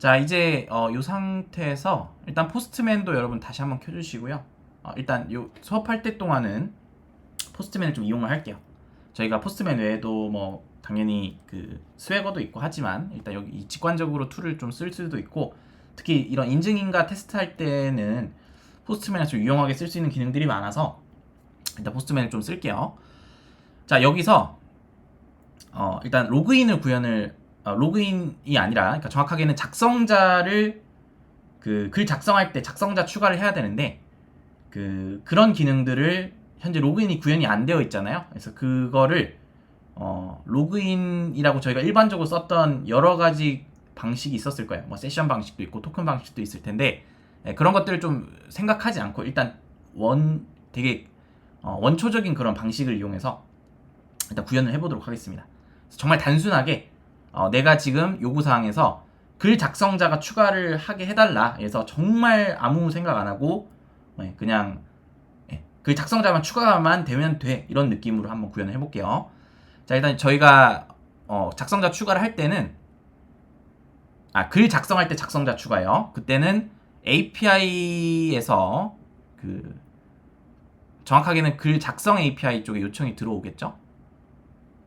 자 이제 어, 이 상태에서 일단 포스트맨도 여러분 다시 한번 켜주시고요. 어, 일단 요 수업할 때 동안은 포스트맨을 좀 이용을 할게요. 저희가 포스트맨 외에도 뭐 당연히 그 스웨거도 있고 하지만 일단 여기 이 직관적으로 툴을 좀 쓸 수도 있고 특히 이런 인증인가 테스트할 때는 포스트맨을 좀 유용하게 쓸 수 있는 기능들이 많아서 일단 포스트맨을 좀 쓸게요. 자 여기서 어, 일단 로그인을 구현을 어, 로그인이 아니라 그러니까 정확하게는 작성자를 그 글 작성할 때 작성자 추가를 해야 되는데 그 그런 기능들을 현재 로그인이 구현이 안 되어 있잖아요. 그래서 그거를 어, 로그인이라고 저희가 일반적으로 썼던 여러 가지 방식이 있었을 거예요. 뭐 세션 방식도 있고 토큰 방식도 있을 텐데 예, 그런 것들을 좀 생각하지 않고 일단 원 되게 어, 원초적인 그런 방식을 이용해서 일단 구현을 해보도록 하겠습니다. 정말 단순하게 어, 내가 지금 요구사항에서 글 작성자가 추가를 하게 해달라. 그래서 정말 아무 생각 안 하고 예, 그냥 예, 글 작성자만 추가만 되면 돼 이런 느낌으로 한번 구현을 해볼게요. 자 일단 저희가 어, 작성자 추가를 할 때는 아 글 작성할 때 작성자 추가요. 그때는 API에서 그 정확하게는 글 작성 API 쪽에 요청이 들어오겠죠.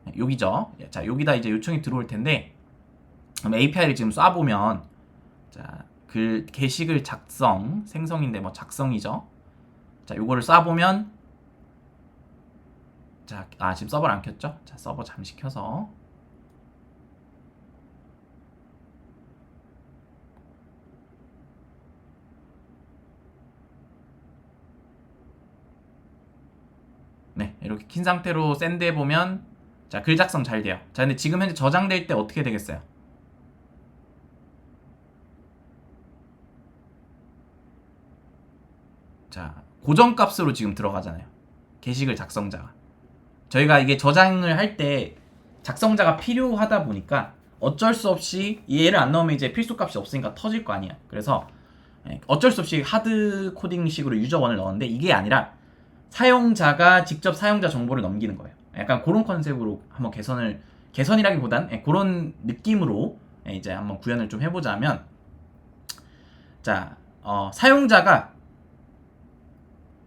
네, 여기죠. 예, 자, 여기다 이제 요청이 들어올 텐데 API를 지금 쏴보면 자, 글 게시글 작성 생성인데 뭐 작성이죠. 자, 요거를 쏴보면 자, 아 지금 서버를 안 켰죠? 자, 서버 잠시 켜서 네, 이렇게 킨 상태로 샌드해 보면 자, 글 작성 잘 돼요. 자, 근데 지금 현재 저장될 때 어떻게 되겠어요? 자, 고정값으로 지금 들어가잖아요. 게시글 작성자가. 저희가 이게 저장을 할 때 작성자가 필요하다 보니까 어쩔 수 없이 얘를 안 넣으면 이제 필수 값이 없으니까 터질 거 아니야. 그래서 예, 어쩔 수 없이 하드 코딩식으로 유저원을 넣었는데 이게 아니라 사용자가 직접 사용자 정보를 넘기는 거예요. 약간 그런 컨셉으로 한번 개선을 개선이라기보단 예, 그런 느낌으로 예, 이제 한번 구현을 좀 해보자면 자 어, 사용자가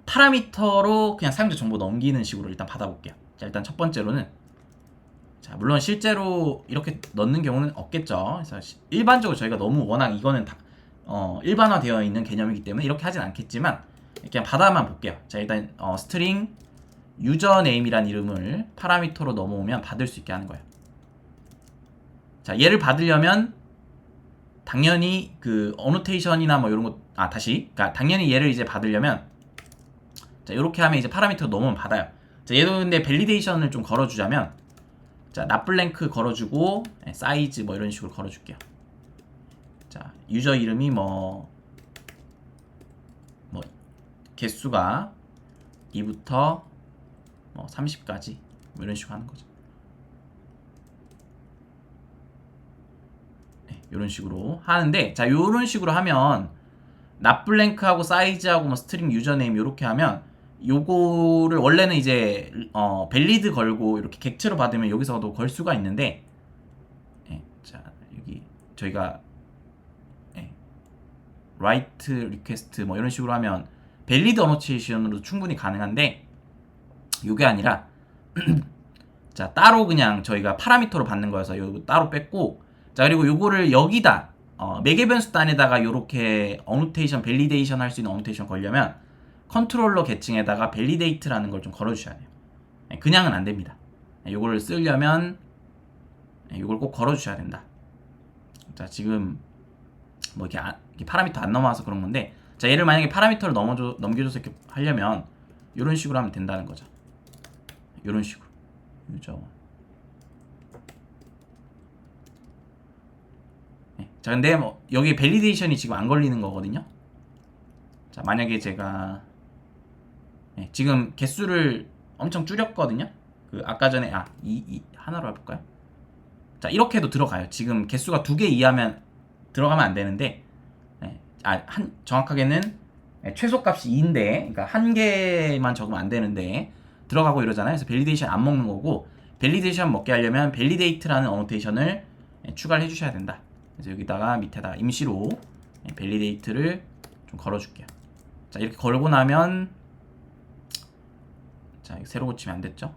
파라미터로 그냥 사용자 정보 넘기는 식으로 일단 받아볼게요. 자 일단 첫 번째로는 자 물론 실제로 이렇게 넣는 경우는 없겠죠. 그래서 시- 일반적으로 저희가 너무 워낙 이거는 다 어, 일반화되어 있는 개념이기 때문에 이렇게 하진 않겠지만 그냥 받아만 볼게요. 자 일단 어, 스트링 유저네임이란 이름을 파라미터로 넘어오면 받을 수 있게 하는 거예요. 자, 얘를 받으려면 당연히 그 어노테이션이나 뭐 이런 거, 아, 다시. 그러니까 당연히 얘를 이제 받으려면 자, 이렇게 하면 이제 파라미터 넘으면 받아요. 자, 얘도 근데 밸리데이션을 좀 걸어주자면 자, 납블랭크 걸어주고 예, 사이즈 뭐 이런 식으로 걸어줄게요. 자, 유저 이름이 뭐, 뭐, 개수가 2부터 뭐 30까지 뭐 이런 식으로 하는 거죠. 네, 이런 식으로 하는데 자 이런 식으로 하면 납블랭크하고 사이즈하고 뭐 스트링 유저네임 이렇게 하면 요거를 원래는 이제 어 밸리드 걸고 이렇게 객체로 받으면 여기서도 걸 수가 있는데 예, 자 여기 저희가 예, 라이트 리퀘스트 뭐 이런 식으로 하면 밸리드 어노테이션으로 충분히 가능한데 요게 아니라 자 따로 그냥 저희가 파라미터로 받는 거여서 요거 따로 뺐고 자 그리고 요거를 여기다 어, 매개 변수 단에다가 요렇게 어노테이션 밸리데이션 할 수 있는 어노테이션 걸려면 컨트롤러 계층에다가 밸리데이트라는 걸 좀 걸어 주셔야 돼요. 네, 그냥은 안 됩니다. 네, 요거를 쓰려면 네, 요걸 꼭 걸어 주셔야 된다. 자 지금 뭐 이렇게, 아- 이렇게 파라미터 안 넘어와서 그런 건데 자 얘를 만약에 파라미터를 넘어줘 넘겨줘서 이렇게 하려면 이런 식으로 하면 된다는 거죠. 이런 식으로 유저 네. 자 근데 뭐 여기 밸리데이션이 지금 안 걸리는 거거든요. 자 만약에 제가 네, 지금 개수를 엄청 줄였거든요. 그 아까 전에 아 이 이, 하나로 해볼까요? 자 이렇게도 들어가요. 지금 개수가 두 개 이하면 들어가면 안 되는데 네, 아 한 정확하게는 네, 최소값이 2인데 그러니까 한 개만 적으면 안 되는데 들어가고 이러잖아요. 그래서 밸리데이션 안 먹는 거고 밸리데이션 먹게 하려면 밸리데이트라는 어노테이션을 예, 추가를 해주셔야 된다. 그래서 여기다가 밑에다 임시로 예, 밸리데이트를 좀 걸어줄게요. 자 이렇게 걸고 나면 자 새로 고치면 안 됐죠?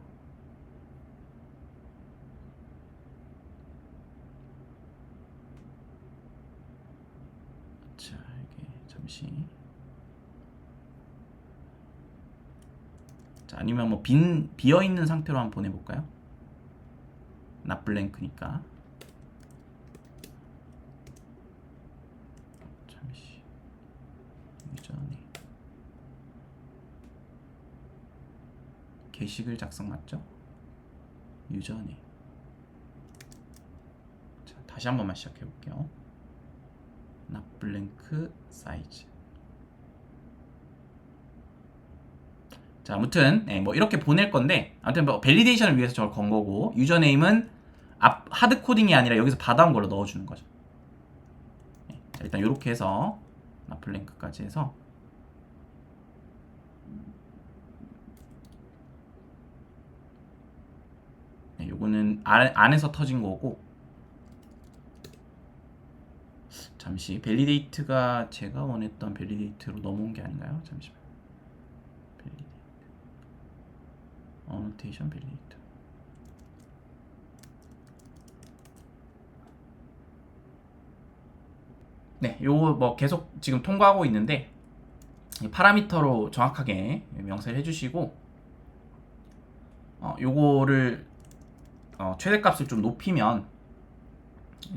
자 이게 잠시 자 아니면 뭐 빈 비어 있는 상태로 한번 보내볼까요? 나 블랭크니까 잠시 유전이 게시글 작성 맞죠? 유전이 자 다시 한 번만 시작해 볼게요. 나 블랭크 사이즈 자 아무튼 네, 뭐 이렇게 보낼 건데 아무튼 뭐 밸리데이션을 위해서 저걸 건 거고 유저네임은 앞 하드 코딩이 아니라 여기서 받아온 걸로 넣어주는 거죠. 네, 자 일단 이렇게 해서 나플랭크까지 해서 네, 요거는 안, 안에서 터진 거고 잠시 밸리데이트가 제가 원했던 밸리데이트로 넘어온 게 아닌가요? 잠시만 밸리데이트 어노테이션 밸리데이트 네, 요거 뭐 계속 지금 통과하고 있는데 이 파라미터로 정확하게 명세를 해주시고 어, 요거를 어, 최대값을 좀 높이면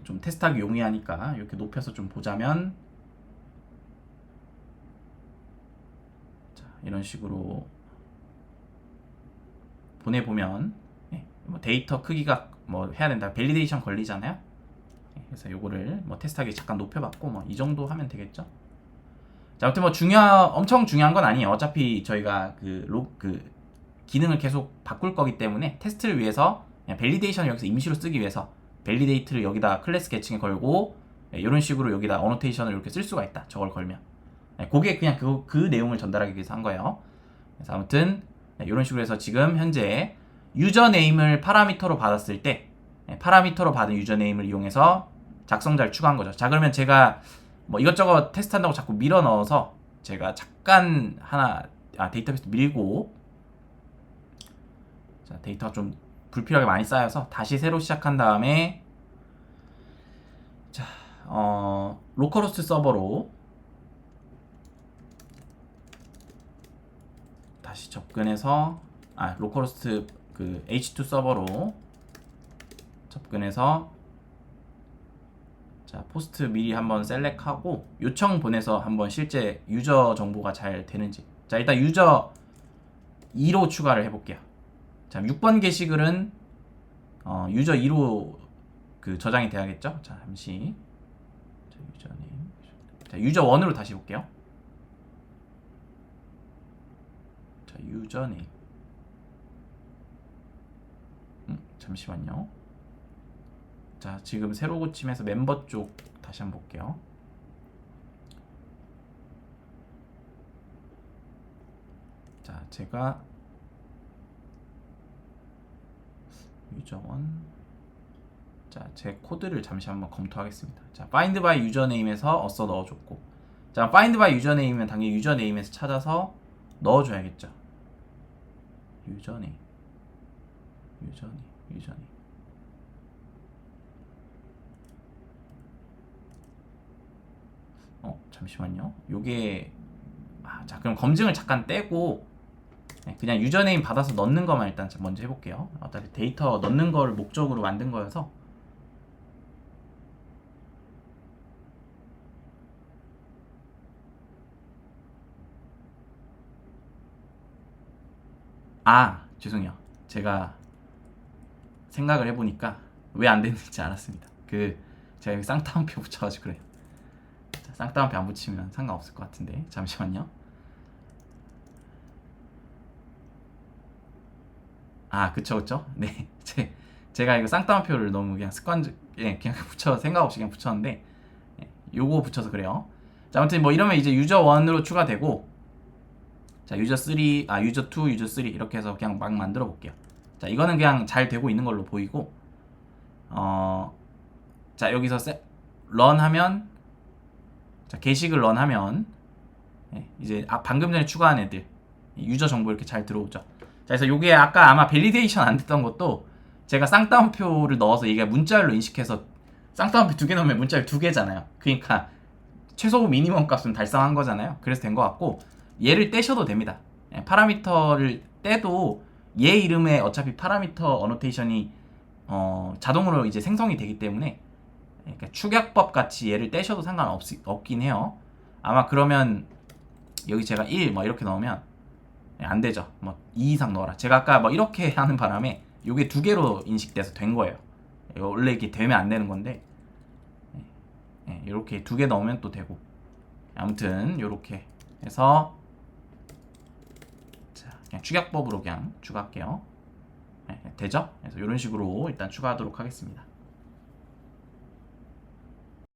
좀 테스트하기 용이하니까 이렇게 높여서 좀 보자면 자, 이런 식으로 보내보면 예, 뭐 데이터 크기가 뭐 해야 된다 밸리데이션 걸리잖아요 예, 그래서 요거를 뭐 테스트하기 잠깐 높여봤고 뭐 이 정도 하면 되겠죠 자 아무튼 뭐 중요 엄청 중요한 건 아니에요 어차피 저희가 그, 로, 그 기능을 계속 바꿀 거기 때문에 테스트를 위해서 밸리데이션을 여기서 임시로 쓰기 위해서 밸리데이트를 여기다 클래스 계층에 걸고 예, 이런 식으로 여기다 어노테이션을 이렇게 쓸 수가 있다. 저걸 걸면. 예, 그게 그냥 그, 그 내용을 전달하기 위해서 한 거예요. 그래서 아무튼 예, 이런 식으로 해서 지금 현재 유저네임을 파라미터로 받았을 때 예, 파라미터로 받은 유저네임을 이용해서 작성자를 추가한 거죠. 자 그러면 제가 뭐 이것저것 테스트한다고 자꾸 밀어 넣어서 제가 잠깐 하나 아, 데이터베이스 밀고 자 데이터가 좀 불필요하게 많이 쌓여서 다시 새로 시작한 다음에 자, 어, 로컬호스트 서버로 다시 접근해서 아, 로컬호스트 그 H2 서버로 접근해서 자, 포스트 미리 한번 셀렉하고 요청 보내서 한번 실제 유저 정보가 잘 되는지 자, 일단 유저 2로 추가를 해 볼게요. 자, 6번 게시글은 어, 유저 2로 그 저장이 돼야겠죠? 자, 잠시. 자, 유저님. 자, 유저 1으로 다시 볼게요. 자, 유저님. 음, 잠시만요. 자, 지금 새로 고침해서 멤버 쪽 다시 한번 볼게요. 자, 제가 유저원 자, 제 코드를 잠시 한번 검토하겠습니다. 자, find by 유저네임에서 어서 넣어줬고 자, find by 유저네임은 당연히 유저네임에서 찾아서 넣어줘야겠죠. 유저네임 유저네임 유저네임 어, 잠시만요. 요게 아, 자, 그럼 검증을 잠깐 떼고 네, 그냥 유저네임 받아서 넣는 것만 일단 먼저 해볼게요. 어차피 데이터 넣는 걸 목적으로 만든 거여서 아 죄송해요. 제가 생각을 해보니까 왜 안 됐는지 알았습니다. 그 제가 여기 쌍따옴표 붙여가지고 그래요. 자, 쌍따옴표 안 붙이면 상관없을 것 같은데 잠시만요. 아, 그쵸, 그쵸. 네. 제, 제가 이거 쌍따옴표를 너무 그냥 습관, 예, 그냥 붙여, 생각 없이 그냥 붙였는데, 예, 요거 붙여서 그래요. 자, 아무튼 뭐 이러면 이제 유저 1으로 추가되고, 자, 유저 3, 아, 유저 2, 유저 3 이렇게 해서 그냥 막 만들어 볼게요. 자, 이거는 그냥 잘 되고 있는 걸로 보이고, 어, 자, 여기서 세, 런 하면 자 게시글 런 하면 예, 이제 아, 방금 전에 추가한 애들 유저 정보 이렇게 잘 들어오죠. 자, 그래서 요게 아까 아마 밸리데이션 안 됐던 것도 제가 쌍따옴표를 넣어서 이게 문자열로 인식해서 쌍따옴표 두 개 넣으면 문자열 두 개잖아요. 그러니까 최소 미니멈 값은 달성한 거잖아요. 그래서 된 것 같고 얘를 떼셔도 됩니다. 예, 파라미터를 떼도 얘 이름에 어차피 파라미터 어노테이션이 어, 자동으로 이제 생성이 되기 때문에 그러니까 축약법 같이 얘를 떼셔도 상관없긴 해요. 아마 그러면 여기 제가 1 뭐 이렇게 넣으면 예, 안 되죠. 뭐 2 이상 넣어라. 제가 아까 뭐 이렇게 하는 바람에 이게 두 개로 인식돼서 된 거예요. 원래 이게 되면 안 되는 건데 예, 이렇게 두 개 넣으면 또 되고 아무튼 이렇게 해서 자 그냥 축약법으로 그냥 추가할게요. 예, 되죠? 그래서 이런 식으로 일단 추가하도록 하겠습니다.